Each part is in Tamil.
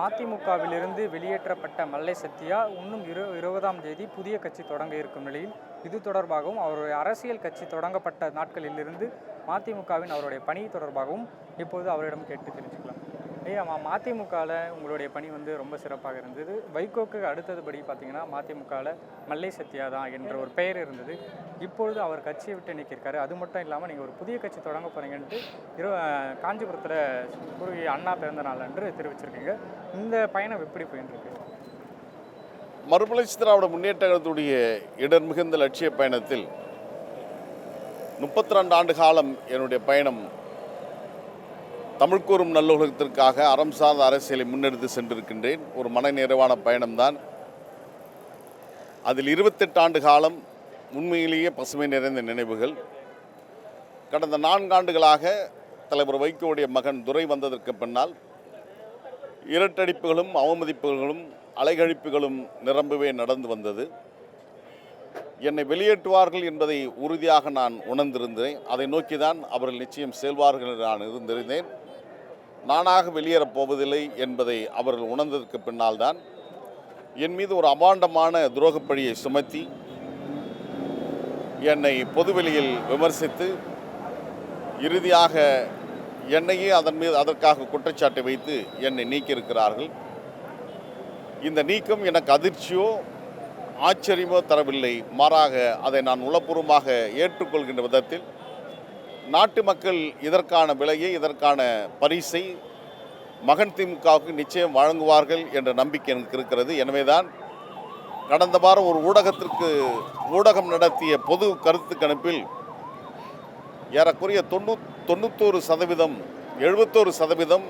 மதிமுகவிலிருந்து வெளியேற்றப்பட்ட மல்லை சத்யா இன்னும் இரு இருபதாம் தேதி புதிய கட்சி தொடங்க இருக்கும் நிலையில் இது தொடர்பாகவும் அவருடைய அரசியல் கட்சி தொடங்கப்பட்ட நாட்களிலிருந்து மதிமுகவின் அவருடைய பணி தொடர்பாகவும் இப்போது அவரிடம் கேட்டு தெரிஞ்சுக்கலாம். ஐயா மா மதிமுகவில் உங்களுடைய பணி வந்து ரொம்ப சிறப்பாக இருந்தது. வைகோக்கு அடுத்ததுபடி பார்த்தீங்கன்னா மதிமுகவில் மல்லை சத்யா தான் என்ற ஒரு பெயர் இருந்தது. இப்பொழுது அவர் கட்சியை விட்டு நீக்கியிருக்காரு. அது மட்டும் இல்லாமல் நீங்கள் ஒரு புதிய கட்சி தொடங்க போகிறீங்கன்ட்டு இரு காஞ்சிபுரத்தில் குருவி அண்ணா பிறந்த நாள் அன்று தெரிவிச்சிருக்கீங்க. இந்த பயணம் எப்படி போயின்னு இருக்கு மறுமலர்ச்சி திராவிட முன்னேற்ற கழகத்துடைய இடர் மிகுந்த லட்சிய பயணத்தில் முப்பத்தி ரெண்டு ஆண்டு காலம் என்னுடைய பயணம் தமிழ்கூறும் நல்லுலகத்திற்காக அறம் சார்ந்த அரசியலை முன்னெடுத்து சென்றிருக்கின்றேன். ஒரு மன நிறைவான பயணம்தான். அதில் இருபத்தெட்டு ஆண்டு காலம் உண்மையிலேயே பசுமை நிறைந்த நினைவுகள். கடந்த நான்காண்டுகளாக தலைவர் வைகோவுடைய மகன் துரை வந்ததற்கு பின்னால் இரட்டடிப்புகளும் அவமதிப்புகளும் அலைகழிப்புகளும் நிரம்பவே நடந்து வந்தது. என்னை வெளியேற்றுவார்கள் என்பதை உறுதியாக நான் உணர்ந்திருந்தேன். அதை நோக்கி தான் அவர்கள் நிச்சயம் செல்வார்கள் என்று நான் இருந்திருந்தேன். நானாக வெளியேறப் போவதில்லை என்பதை அவர்கள் உணர்ந்ததற்கு பின்னால் தான் என் மீது ஒரு அபாண்டமான துரோகப்பழியை சுமத்தி என்னை பொதுவெளியில் விமர்சித்து இறுதியாக என்னையே அதன் மீது அதற்காக குற்றச்சாட்டை வைத்து என்னை நீக்கியிருக்கிறார்கள். இந்த நீக்கம் எனக்கு அதிர்ச்சியோ ஆச்சரியமோ தரவில்லை. மாறாக அதை நான் உளப்பூர்வமாக ஏற்றுக்கொள்கின்ற விதத்தில் நாட்டு மக்கள் இதற்கான விலையை இதற்கான பரிசை மகன் திமுகவுக்கு நிச்சயம் வழங்குவார்கள் என்ற நம்பிக்கை எனக்கு இருக்கிறது. எனவேதான் கடந்த வாரம் ஒரு ஊடகத்திற்கு ஊடகம் நடத்திய பொது கருத்து கணிப்பில் ஏறக்குறைய தொண்ணூ தொண்ணூத்தோரு சதவீதம் எழுபத்தோரு சதவீதம்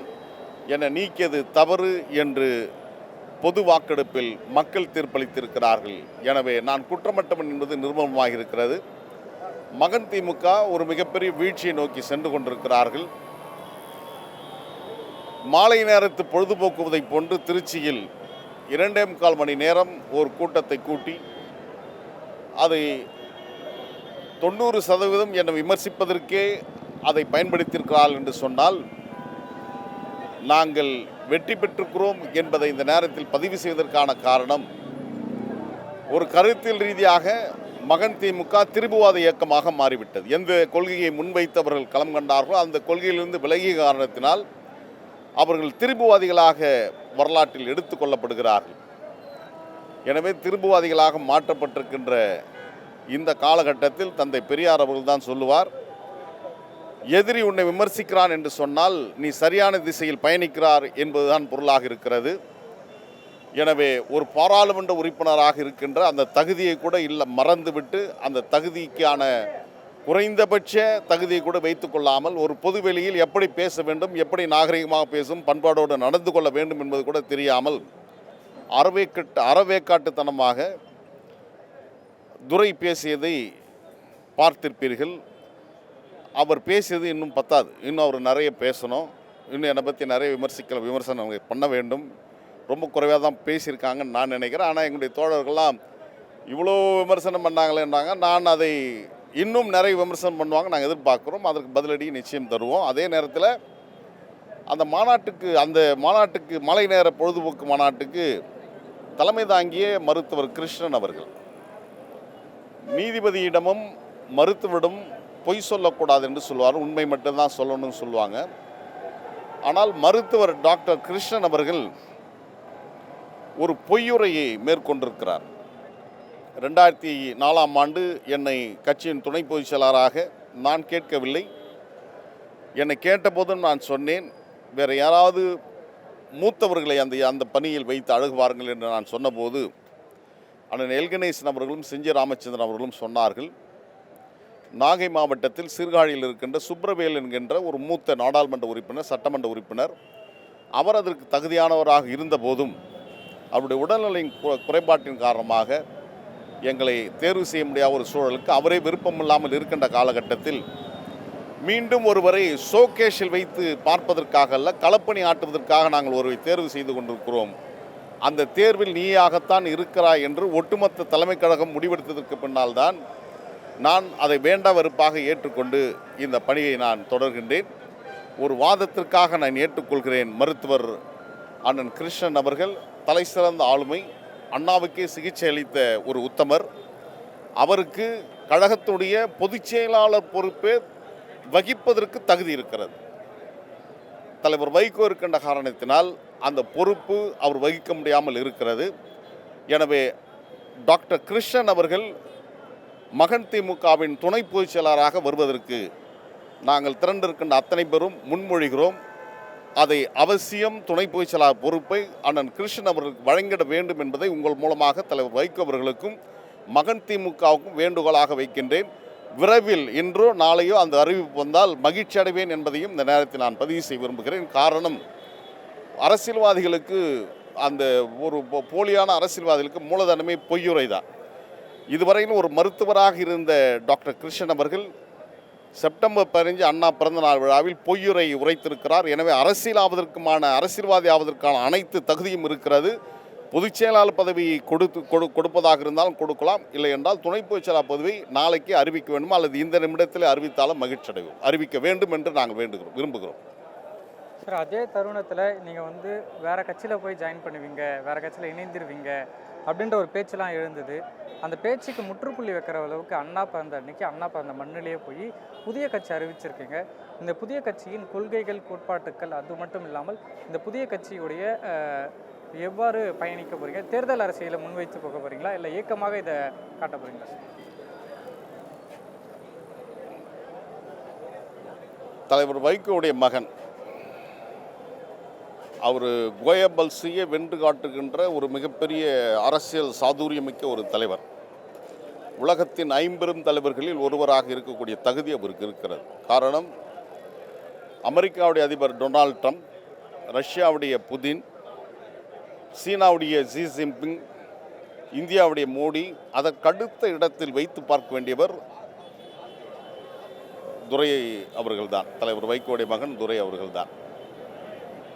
என நீக்கியது தவறு என்று பொது வாக்கெடுப்பில் மக்கள் தீர்ப்பளித்திருக்கிறார்கள். எனவே நான் குற்றமற்றவன் என்பது நிர்மலமாக இருக்கிறது மகன் திமுக ஒரு மிகப்பெரிய வீழ்ச்சியை நோக்கி சென்று கொண்டிருக்கிறார்கள். மாலை நேரத்து பொழுதுபோக்குவதை போன்று திருச்சியில் இரண்டே முக்கால் மணி நேரம் ஒரு கூட்டத்தை கூட்டி அதை தொண்ணூறு சதவீதம் என்னை விமர்சிப்பதற்கே அதை பயன்படுத்தியிருக்கிறார்கள் என்று சொன்னால் நாங்கள் வெற்றி பெற்றிருக்கிறோம் என்பதை இந்த நேரத்தில் பதிவு செய்வதற்கான காரணம் ஒரு கருத்தியல் ரீதியாக மகன் திமுக திரிபுவாத இயக்கமாக மாறிவிட்டது. எந்த கொள்கையை முன்வைத்தவர்கள் களம் கண்டார்களோ அந்த கொள்கையிலிருந்து விலகிய காரணத்தினால் அவர்கள் திரும்புவாதிகளாக வரலாற்றில் எடுத்துக்கொள்ளப்படுகிறார்கள் எனவே திரும்புவாதிகளாக மாற்றப்பட்டிருக்கின்ற இந்த காலகட்டத்தில் தந்தை பெரியார் அவர்கள் தான் சொல்லுவார் எதிரி உன்னை விமர்சிக்கிறான் என்று சொன்னால் நீ சரியான திசையில் பயணிக்கிறார் என்பதுதான் பொருளாக இருக்கிறது. எனவே ஒரு பாராளுமன்ற உறுப்பினராக இருக்கின்ற அந்த தகுதியை கூட இல்லை மறந்துவிட்டு அந்த தகுதிக்கான குறைந்தபட்ச தகுதியை கூட வைத்துக்கொள்ளாமல் ஒரு பொதுவெளியில் எப்படி பேச வேண்டும் எப்படி நாகரிகமாக பேசும் பண்பாடோடு நடந்து கொள்ள வேண்டும் என்பது கூட தெரியாமல் அறவேக்கட்டு அறவேக்காட்டுத்தனமாக துரை பேசியதை பார்த்திருப்பீர்கள். அவர் பேசியது இன்னும் பத்தாது. இன்னும் அவர் நிறைய பேசணும். இன்னும் என்னை பற்றி நிறைய விமர்சிக்கல விமர்சனம் அவங்க பண்ண வேண்டும். ரொம்ப குறைவாக தான் பேசியிருக்காங்கன்னு நான் நினைக்கிறேன். ஆனால் எங்களுடைய தோழர்கள்லாம் இவ்வளோ விமர்சனம் பண்ணாங்களேன்றாங்க. நான் அதை இன்னும் நிறைய விமர்சனம் பண்ணுவாங்க. நாங்கள் எதிர்பார்க்குறோம். அதற்கு பதிலடி நிச்சயம் தருவோம். அதே நேரத்தில் அந்த மாநாட்டுக்கு அந்த மாநாட்டுக்கு மலை நேர பொழுதுபோக்கு மாநாட்டுக்கு தலைமை தாங்கிய மருத்துவர் கிருஷ்ணன் அவர்கள். நீதிபதியிடமும் மருத்துவரிடம் பொய் சொல்லக்கூடாது என்று சொல்லுவார் உண்மை மட்டும்தான் சொல்லணும்னு சொல்லுவாங்க. ஆனால் மருத்துவர் டாக்டர் கிருஷ்ணன் அவர்கள் ஒரு பொய்யுரையை மேற்கொண்டிருக்கிறார். ரெண்டாயிரத்தி நாலாம் ஆண்டு என்னை கட்சியின் துணை பொதுச் செயலாளராக நான் கேட்கவில்லை. என்னை கேட்டபோதும் நான் சொன்னேன் வேறு யாராவது மூத்தவர்களை அந்த அந்த பணியில் வைத்து அழுகுவார்கள் என்று நான் சொன்னபோது அண்ணன் எல்கணேசன் அவர்களும் செஞ்சி ராமச்சந்திரன் அவர்களும் சொன்னார்கள் நாகை மாவட்டத்தில் சீர்காழியில் இருக்கின்ற சுப்ரவேல் என்கின்ற ஒரு மூத்த நாடாளுமன்ற உறுப்பினர் சட்டமன்ற உறுப்பினர் அவர் அதற்கு தகுதியானவராக இருந்தபோதும் அவருடைய உடல்நலையின் குறைபாட்டின் காரணமாக எங்களை தேர்வு செய்ய முடியாத ஒரு சூழலுக்கு அவரே விருப்பமில்லாமல் இருக்கின்ற காலகட்டத்தில் மீண்டும் ஒருவரை ஷோகேஷில் வைத்து பார்ப்பதற்காக அல்ல களப்பணி ஆட்டுவதற்காக நாங்கள் ஒருவரை தேர்வு செய்து கொண்டிருக்கிறோம். அந்த தேர்வில் நீயாகத்தான் இருக்கிறாய் என்று ஒட்டுமொத்த தலைமைக் கழகம் முடிவெடுத்ததற்கு பின்னால் தான் நான் அதை வேண்டா வெறுப்பாக ஏற்றுக்கொண்டு இந்த பணியை நான் தொடர்கின்றேன். ஒரு வாதத்திற்காக நான் ஏற்றுக்கொள்கிறேன் மருத்துவர் அண்ணன் கிருஷ்ணன் அவர்கள். தலை சிறந்த ஆளுமை அண்ணாவுக்கே சிகிச்சை அளித்த ஒரு உத்தமர். அவருக்கு கழகத்துடைய பொதுச் செயலாளர் பொறுப்பே வகிப்பதற்கு தகுதி இருக்கிறது. தலைவர் வைகோ இருக்கின்ற காரணத்தினால் அந்த பொறுப்பு அவர் வகிக்க முடியாமல் இருக்கிறது. எனவே டாக்டர் கிருஷ்ணன் அவர்கள் மகன் திமுகவின் துணை பொதுச் செயலாளராக வருவதற்கு நாங்கள் திரண்டிருக்கின்ற அத்தனை பேரும் முன்மொழிகிறோம். அதை அவசியம் துணை பொதுச் செயலாளர் பொறுப்பை அண்ணன் கிருஷ்ணன் அவர்களுக்கு வழங்கிட வேண்டும் என்பதை உங்கள் மூலமாக தலைவர் வைகோ அவர்களுக்கும் மகன் திமுகவுக்கும் வேண்டுகோளாக வைக்கின்றேன். விரைவில் இன்றோ நாளையோ அந்த அறிவிப்பு வந்தால் மகிழ்ச்சி அடைவேன் என்பதையும் இந்த நேரத்தில் நான் பதிவு செய்ய விரும்புகிறேன். காரணம் அரசியல்வாதிகளுக்கு அந்த ஒரு போ- போலியான அரசியல்வாதிகளுக்கு மூலதனமே பொய்யுரை தான் இதுவரையிலும் ஒரு மருத்துவராக இருந்த டாக்டர் கிருஷ்ணன் அவர்கள் செப்டம்பர் பதினஞ்சு அண்ணா பிறந்தநாள் விழாவில் பொய்யுரை உரைத்திருக்கிறார். எனவே அரசியல் ஆவதற்குமான அரசியல்வாதி ஆவதற்கான அனைத்து தகுதியும் இருக்கிறது. பொதுச் செயலாளர் பதவியை கொடுத்து கொடு கொடுப்பதாக இருந்தாலும் கொடுக்கலாம். இல்லை என்றால் துணை பொதுச் செயலாளர் நாளைக்கு அறிவிக்க வேண்டும்? அல்லது இந்த நிமிடத்தில் அறிவித்தாலும் மகிழ்ச்சி அடைவோம் அறிவிக்க வேண்டும் என்று நாங்கள் வேண்டுகிறோம் விரும்புகிறோம். சார் அதே தருணத்தில் நீங்கள் வந்து வேறு கட்சியில் போய் ஜாயின் பண்ணுவீங்க. வேறு கட்சியில் இணைந்திருவீங்க. அப்படின்ற ஒரு பேச்செல்லாம் எழுந்தது. அந்த பேச்சுக்கு முற்றுப்புள்ளி வைக்கிற அளவுக்கு அண்ணா பிறந்த அன்னைக்கு அண்ணா பிறந்த மண்ணிலேயே போய் புதிய கட்சி அறிவிச்சிருக்கீங்க. இந்த புதிய கட்சியின் கொள்கைகள் கோட்பாட்டுக்கள் அது மட்டும் இல்லாமல் இந்த புதிய கட்சியுடைய எவ்வாறு பயணிக்க போகிறீங்க தேர்தல் அரசியலை முன்வைத்து போக போகிறீங்களா இல்லை இயக்கமாக இதை காட்ட போகிறீங்களா தலைவர் வைகோவுடைய மகன் அவர் கோயபல்சியை வென்று காட்டுகின்ற ஒரு மிகப்பெரிய அரசியல் சாதுரியமிக்க ஒரு தலைவர். உலகத்தின் ஐம்பெரும் தலைவர்களில் ஒருவராக இருக்கக்கூடிய தகுதி அவருக்கு இருக்கிறது. காரணம் அமெரிக்காவுடைய அதிபர் டொனால்ட் ட்ரம்ப் ரஷ்யாவுடைய புதின் சீனாவுடைய ஜி ஜின்பிங் இந்தியாவுடைய மோடி அதற்கடுத்த இடத்தில் வைத்து பார்க்க வேண்டியவர் துரை அவர்கள்தான். தலைவர் வைகோடைய மகன் துரை அவர்கள்தான்.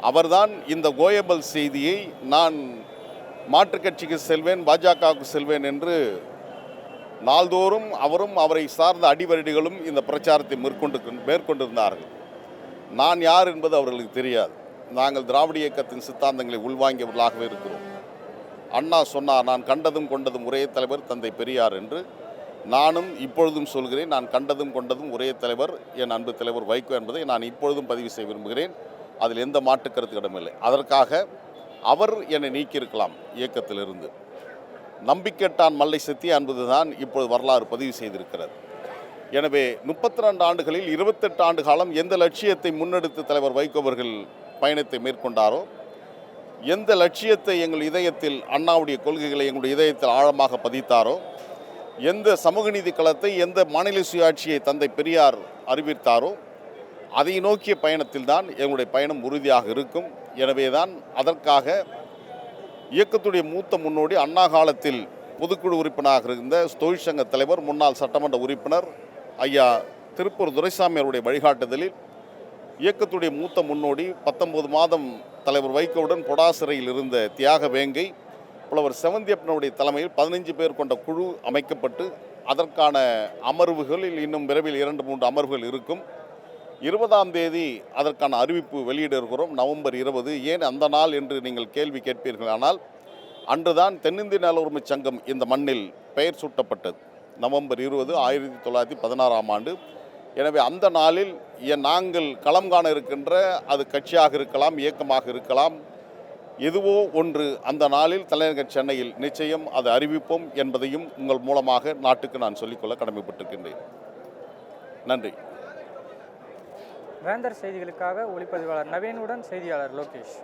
அவர்தான் இந்த கோயபல் செய்தியை நான் மாற்றுக் கட்சிக்கு செல்வேன் பாஜகவுக்கு செல்வேன் என்று நாள்தோறும் அவரும் அவரை சார்ந்த அடிவரடிகளும் இந்த பிரச்சாரத்தை மேற்கொண்டு மேற்கொண்டிருந்தார்கள். நான் யார் என்பது அவர்களுக்கு தெரியாது. நாங்கள் திராவிட இயக்கத்தின் சித்தாந்தங்களை உள்வாங்கியவர்களாகவே இருக்கிறோம். அண்ணா சொன்னார் நான் கண்டதும் கொண்டதும் ஒரே தலைவர் தந்தை பெரியார் என்று. நானும் இப்பொழுதும் சொல்கிறேன் நான் கண்டதும் கொண்டதும் ஒரே தலைவர் என் அன்பு தலைவர் வைகோ என்பதை நான் இப்பொழுதும் பதிவு செய்ய விரும்புகிறேன். அதில் எந்த மாற்றுக்கருத்து இடமில்லை அதற்காக அவர் என்னை நீக்கியிருக்கலாம் இயக்கத்திலிருந்து. நம்பிக்கைட்டான் மல்லை சத்திய என்பதுதான் இப்பொழுது வரலாறு பதிவு செய்திருக்கிறது. எனவே முப்பத்தி ரெண்டு ஆண்டுகளில் இருபத்தெட்டு ஆண்டு காலம் எந்த லட்சியத்தை முன்னெடுத்து தலைவர் வைகோவர்கள் பயணத்தை மேற்கொண்டாரோ எந்த லட்சியத்தை எங்கள் இதயத்தில் அண்ணாவுடைய கொள்கைகளை எங்களுடைய இதயத்தில் ஆழமாக பதித்தாரோ எந்த சமூக நீதி களத்தை எந்த மாநில சுயாட்சியை தந்தை பெரியார் அறிவித்தாரோ அதை நோக்கிய பயணத்தில் தான் எங்களுடைய பயணம் உறுதியாக இருக்கும். எனவே தான் அதற்காக இயக்கத்துடைய மூத்த முன்னோடி அண்ணா காலத்தில் பொதுக்குழு உறுப்பினராக இருந்த தொழிற்சங்க தலைவர் முன்னாள் சட்டமன்ற உறுப்பினர் ஐயா திருப்பூர் துரைசாமி அவருடைய வழிகாட்டுதலில் இயக்கத்துடைய மூத்த முன்னோடி பத்தொன்பது மாதம் தலைவர் வைகோவுடன் பொடாசிறையில் இருந்த தியாக வேங்கை புலவர் செவந்தியப்பனுடைய தலைமையில் பதினைஞ்சு பேர் கொண்ட குழு அமைக்கப்பட்டு அதற்கான அமர்வுகளில் இன்னும் விரைவில் இரண்டு மூன்று அமர்வுகள் இருக்கும். இருபதாம் தேதி அதற்கான அறிவிப்பு வெளியிட இருக்கிறோம் நவம்பர் இருபது. ஏன் அந்த நாள் என்று நீங்கள் கேள்வி கேட்பீர்கள். ஆனால் அன்றுதான் தென்னிந்திய நல உரிமைச் சங்கம் இந்த மண்ணில் பெயர் சூட்டப்பட்டது. நவம்பர் இருபது ஆயிரத்தி தொள்ளாயிரத்தி பதினாறாம் ஆண்டு. எனவே அந்த நாளில் நாங்கள் களம் காண இருக்கின்ற அது கட்சியாக இருக்கலாம் இயக்கமாக இருக்கலாம். எதுவோ ஒன்று அந்த நாளில் தலைநகர் சென்னையில் நிச்சயம் அதை அறிவிப்போம் என்பதையும் உங்கள் மூலமாக நாட்டுக்கு நான் சொல்லிக்கொள்ள கடமைப்பட்டிருக்கின்றேன். நன்றி. வேந்தர் செய்திகளுக்காக ஒளிப்பதிவாளர் நவீனுடன் செய்தியாளர் லோகேஷ்.